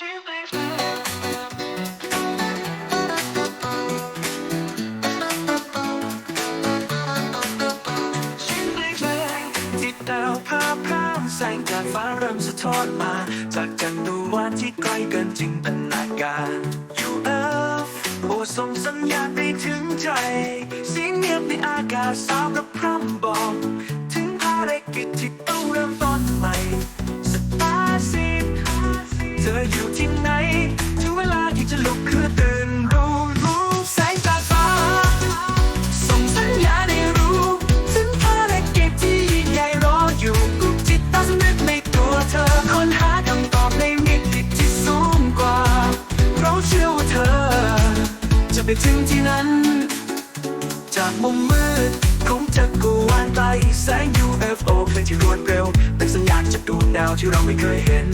แสงจากฟ้าเริ่มสะท้อนมา จากจันทวาลที่ไกลเกินจินตนาการอยู่เอฟโอ้ส่งสัญญาณไปถึงใจเสียงเงียบในอากาศสาวกับพร่ำบอก ออยู่ที่ไหน ถึงเวลาที่จะลุกขึ้นตื่นรู้รู้แสงจากฟ้า ส่งสัญญาณให้รู้ ถึงภารกิจที่ยิ่งใหญ่รออยู่ปลุกจิตใต้สำนึกในตัวเธอ ค้นหาคำตอบในมิติที่สูงกว่า เราเชื่อว่าเธอ จะไปถึงที่นั้น จากมุมมืดของจักรวาลไกลแสง UFO เคลื่อนที่รวดเร็ว เป็นสัญญาณจากดวงดาวที่เราไม่เคยเห็น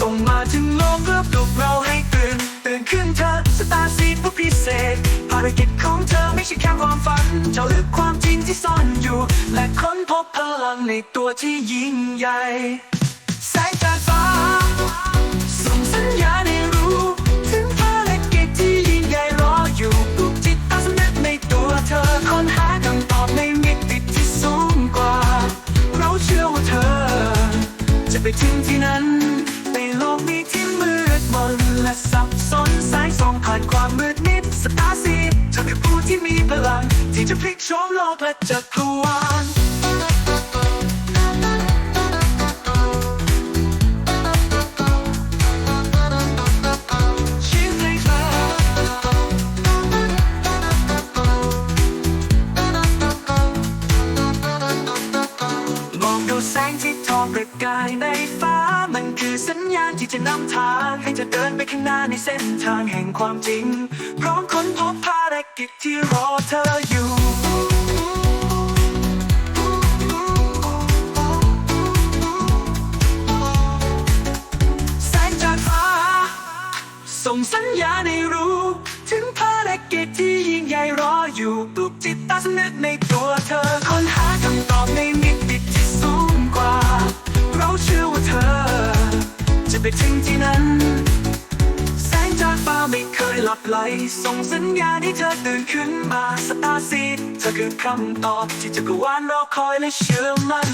ส่งมาถึงโลกเพื่อปลุกเราให้ตื่นตื่นขึ้นเธอสตาร์ซีผู้พิเศษ ภารกิจของเธอไม่ใช่แค่ความฝัน เจ้าลึกความจริงที่ซ่อนอยู่ และค้นพบพลังในตัวที่ยิ่งใหญ่แสงจากฟ้าส่งสัญญาณให้รู้ ถึงภารกิจที่ยิ่งใหญ่รออยู่ปลุกจิตต้สำนึกในตัวเธอค้นหาคำตอบในมิติที่สูงกว่า เราเชื่อว่าเธอ จะไปถึงที่นั้น โลกนี้ที่มืดมนและสับสนแสงส่องผ่านความมืดมิดสตาร์ซีเธอคือผู้ที่มีพลัง ที่จะพลิกโฉมโลกและจักรวาลชีวิตเรมองดูแสงที่ทอประกายในฟ้ามัน สัญญาณที่จะนำทางให้เธอเดินไปข้างหน้าในเส้นทางแห่งความจริง พร้อมค้นพบภารกิจที่รอเธออยู่แสงจากฟ้า ส่งสัญญาณให้รู้ ถึงภารกิจที่ยิ่งใหญ่รออยู่ปลุกจิตต้สนึกในตัวเธอ ไปถึงที่นั้น แสงจากฟ้าไม่เคยหลับไหล ส่งสัญญาณให้เธอตื่นขึ้นมาสตาร์ซีเธอคือคำตอบที่จักรวาลรอคอยและเชื่อมัน